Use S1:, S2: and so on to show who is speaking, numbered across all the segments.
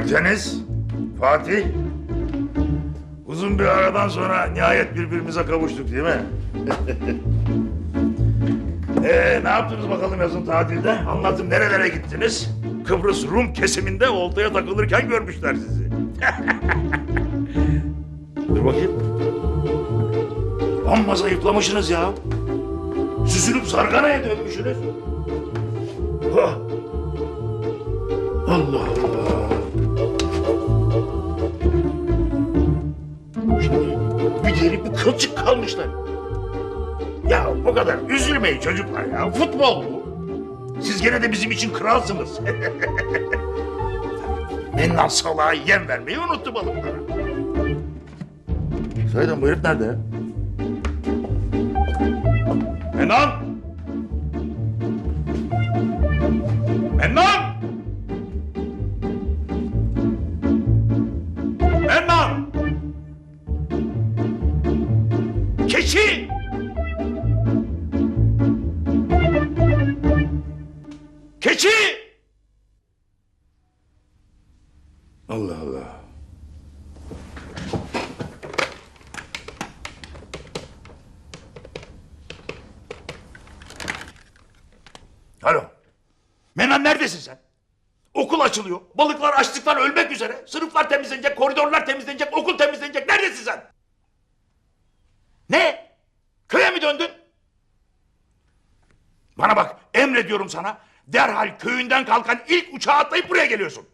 S1: Gökdeniz, Fatih. Uzun bir aradan sonra nihayet birbirimize kavuştuk değil mi? Ee, ne yaptınız bakalım yazın tatilde? Anlatın nerelere gittiniz? Kıbrıs Rum kesiminde oltaya takılırken görmüşler sizi. Dur bakayım. Amma zayıflamışsınız ya. Süzülüp zarganaya dönmüşsünüz. Allah Allah. Bir deri bir kılçık kalmışlar. Ya bu kadar üzülmeyin çocuklar ya. Futbol bu. Siz gene de bizim için kralsınız. Mennan salağa yem vermeyi unuttu balıklara. Sayın bu herif nerede! Mennan! Keçi! Keçi! Allah Allah. Alo. Menan neredesin sen? Okul açılıyor. Balıklar açlıktan ölmek üzere. Sınıflar temizlenecek, koridorlar temizlenecek, okul temizlenecek. Neredesin sen? Ne? Köye mi döndün? Bana bak emrediyorum sana. Derhal köyünden kalkan ilk uçağa atlayıp buraya geliyorsun.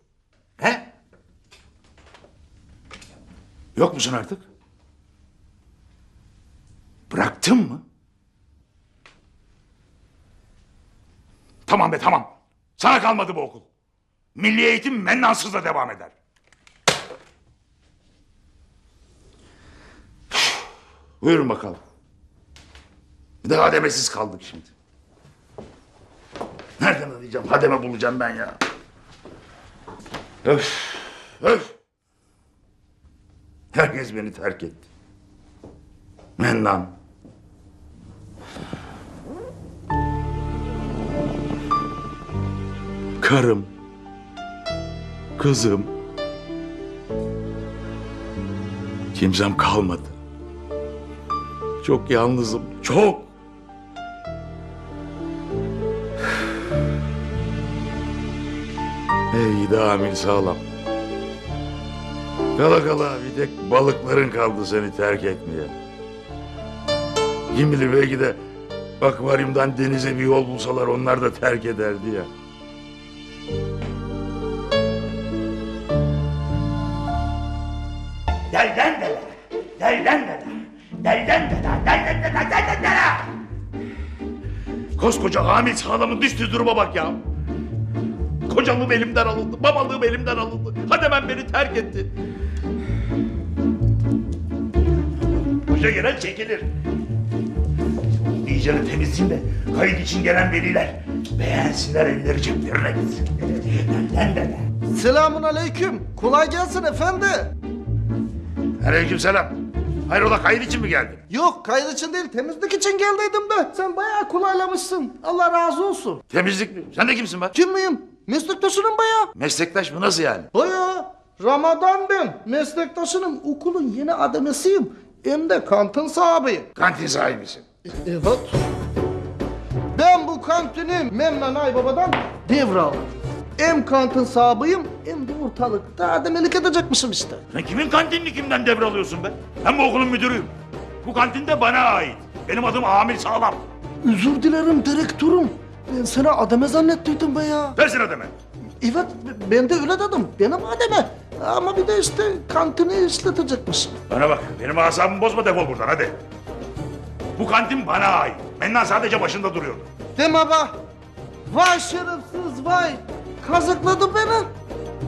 S1: He? Yok musun artık? Bıraktın mı? Tamam be tamam. Sana kalmadı bu okul. Milli eğitim mennansızla devam eder. Buyurun bakalım. Bir de hademesiz kaldık şimdi. Nereden arayacağım? Hademe bulacağım ben ya. Öf, öf. Herkes beni terk etti. Mennan. Karım. Kızım. Kimsem kalmadı. Çok yalnızım, çok. Ey de amil sağlam. Kala kala bir tek balıkların kaldı seni terk etmeye. Kim bilir belki de akvaryumdan denize bir yol bulsalar onlar da terk ederdi ya. Delden dede, delden dede, delden dede, delden dede. Koskoca Hamil sağlamın düştüğü duruma bak ya. Kocalığım elimden alındı, babalığım elimden alındı. Hademen beni terk etti. Hoca gelen çekilir. İyice temizleyeyim de kayıt için gelen veliler beğensinler elleri ceplerine gitsin. Delden dede.
S2: Selamun aleyküm. Kolay gelsin efendi.
S1: Aleykümselam. Hayrola kayıt için mi geldin?
S2: Yok kayıt için değil temizlik için geldiydim de. Sen bayağı kolaylamışsın. Allah razı olsun.
S1: Temizlik mi? Sen de kimsin be?
S2: Kim miyim? Meslektaşınım bayağı.
S1: Meslektaş mı? Nasıl yani?
S2: Bayağı. Ramazan ben. Meslektaşınım. Okulun yeni ademesiyim. Hem de kantin sahibiyim.
S1: Kantin sahibisin.
S2: Evet. Ben bu kantini Memnan Aybaba'dan devraldım. Hem kantin sahibiyim hem de ortalıkta ademelik edecekmişim işte.
S1: Sen kimin kantinini kimden devralıyorsun be? Ben bu okulun müdürüyüm. Bu kantin de bana ait. Benim adım Amil Sağlam.
S2: Özür dilerim direktörüm. Ben seni ademe zannettiydim be ya.
S1: Versin ödeme.
S2: Evet ben de öyle dedim. Benim ademe. Ama bir de işte kantini işletecekmişim.
S1: Bana bak benim asabımı bozma defol buradan hadi. Bu kantin bana ait. Mennan sadece başında duruyordu.
S2: Deme be. Vay şerefsiz vay. Kazıkladı beni.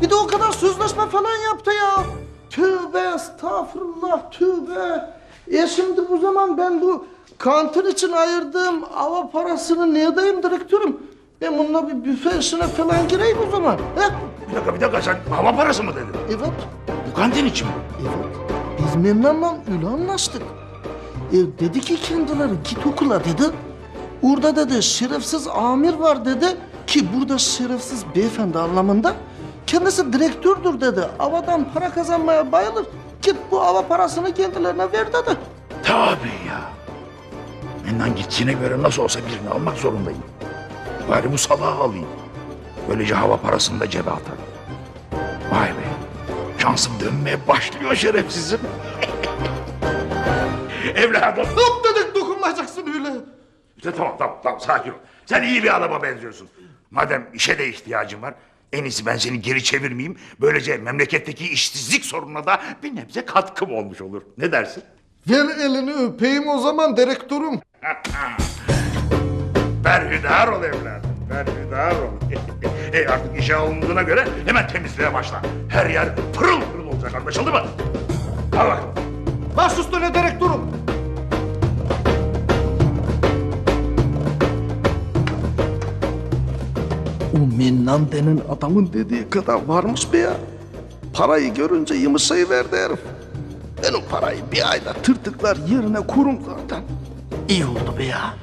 S2: Bir de o kadar sözleşme falan yaptı ya. Tövbe estağfurullah tövbe. E şimdi bu zaman ben bu kantin için ayırdığım ava parasını ne edeyim direktörüm? Ben bununla bir büfe işine falan gireyim o zaman. He?
S1: Bir dakika bir dakika sen hava parası mı dedin?
S2: Evet.
S1: Bu kantin için mi?
S2: Evet. Biz Mennan'la öyle anlaştık. E, dedi ki kendileri git okula dedi. Orada dedi şerefsiz amir var dedi. Ki burada şerefsiz beyefendi anlamında. Kendisi direktördür dedi. Avadan para kazanmaya bayılır. Git bu ava parasını kendilerine ver dedi.
S1: Tabii ya. Benden gittiğine göre nasıl olsa birini almak zorundayım. Bari bu salağı alayım. Böylece hava parasını da cebe atarım. Vay be. Şansım dönmeye başlıyor şerefsizim. Evladım.
S2: Hop dedik dokunmayacaksın öyle.
S1: İşte tamam tamam tamam sakin ol. Sen iyi bir adama benziyorsun. Madem işe de ihtiyacın var. En iyisi ben seni geri çevirmeyeyim. Böylece memleketteki işsizlik sorununa da bir nebze katkım olmuş olur. Ne dersin?
S2: Ver elini öpeyim o zaman direktörüm.
S1: Berhudar ol evladım. Berhudar ol. e artık işe alındığına göre hemen temizliğe başla. Her yer pırıl pırıl olacak anlaşıldı mı? Al bakalım.
S2: Baş üstüne direktörüm. O Mennan denen adamın dediği kadar varmış be ya. Parayı görünce yımısayıverdi herif. Ben o parayı bir ayda tırtıklar yerine kurum zaten. İyi oldu be ya.